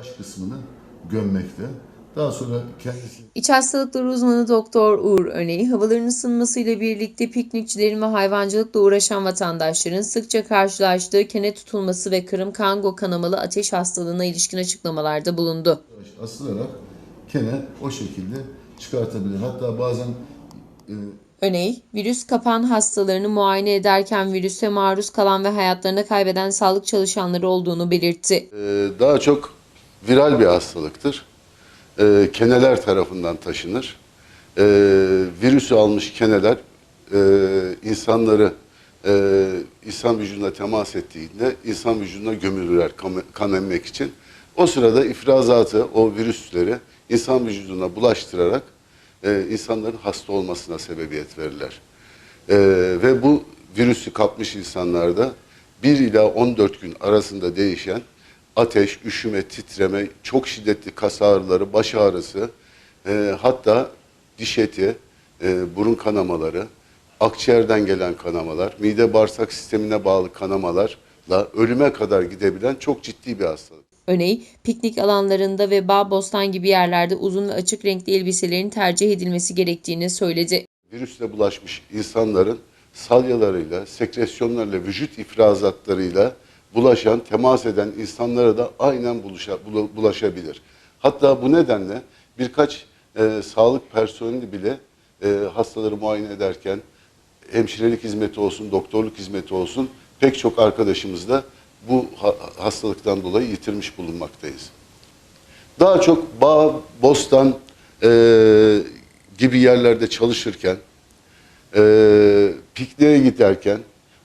baş kısmını gömmekte. Daha sonra kendisi İç hastalıkları uzmanı Doktor Uğur Öney, havaların ısınmasıyla birlikte piknikçilerin ve hayvancılıkla uğraşan vatandaşların sıkça karşılaştığı kene tutulması ve kırım kango kanamalı ateş hastalığına ilişkin açıklamalarda bulundu. asılarak kene o şekilde çıkartabilir. Hatta bazen e, Öney, virüs kapan hastalarını muayene ederken virüse maruz kalan ve hayatlarını kaybeden sağlık çalışanları olduğunu belirtti. Ee, daha çok viral bir hastalıktır. Ee, keneler tarafından taşınır. Ee, virüsü almış keneler e, insanları e, insan vücuduna temas ettiğinde insan vücuduna gömülürler kan, emmek için. O sırada ifrazatı, o virüsleri insan vücuduna bulaştırarak e, insanların hasta olmasına sebebiyet verirler. Ee, ve bu virüsü kapmış insanlarda 1 ila 14 gün arasında değişen ateş, üşüme, titreme, çok şiddetli kas ağrıları, baş ağrısı, e, hatta diş eti, e, burun kanamaları, akciğerden gelen kanamalar, mide bağırsak sistemine bağlı kanamalarla ölüme kadar gidebilen çok ciddi bir hastalık. Öney, piknik alanlarında ve bağ bostan gibi yerlerde uzun ve açık renkli elbiselerin tercih edilmesi gerektiğini söyledi. virüsle bulaşmış insanların salyalarıyla, sekresyonlarıyla, vücut ifrazatlarıyla bulaşan, temas eden insanlara da aynen buluşa, bula- bulaşabilir. Hatta bu nedenle birkaç e, sağlık personeli bile e, hastaları muayene ederken hemşirelik hizmeti olsun, doktorluk hizmeti olsun pek çok arkadaşımız da bu ha- hastalıktan dolayı yitirmiş bulunmaktayız daha çok bağ, bostan e, gibi yerlerde çalışırken, e, pikniğe giderken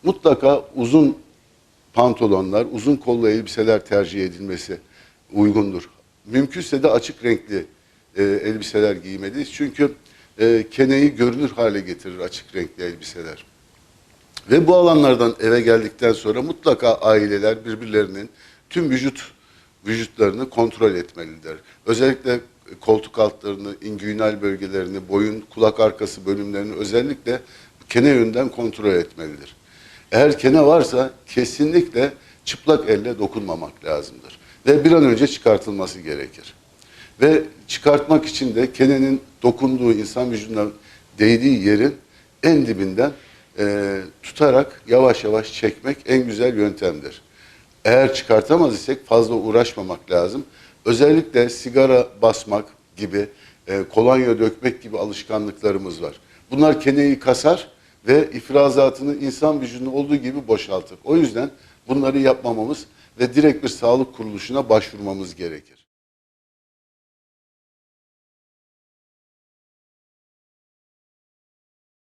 mutlaka uzun pantolonlar, uzun kollu elbiseler tercih edilmesi uygundur. Mümkünse de açık renkli e, elbiseler giymeliyiz. Çünkü e, keneyi görünür hale getirir açık renkli elbiseler. Ve bu alanlardan eve geldikten sonra mutlaka aileler birbirlerinin tüm vücut vücutlarını kontrol etmelidir. Özellikle koltuk altlarını, ingüinal bölgelerini, boyun, kulak arkası bölümlerini özellikle kene yönden kontrol etmelidir. Eğer kene varsa kesinlikle çıplak elle dokunmamak lazımdır. Ve bir an önce çıkartılması gerekir. Ve çıkartmak için de kenenin dokunduğu insan vücuduna değdiği yerin en dibinden e, tutarak yavaş yavaş çekmek en güzel yöntemdir. Eğer çıkartamaz isek fazla uğraşmamak lazım. Özellikle sigara basmak gibi, e, kolonya dökmek gibi alışkanlıklarımız var. Bunlar keneyi kasar ve ifrazatını insan vücudunda olduğu gibi boşaltır. O yüzden bunları yapmamamız ve direkt bir sağlık kuruluşuna başvurmamız gerekir.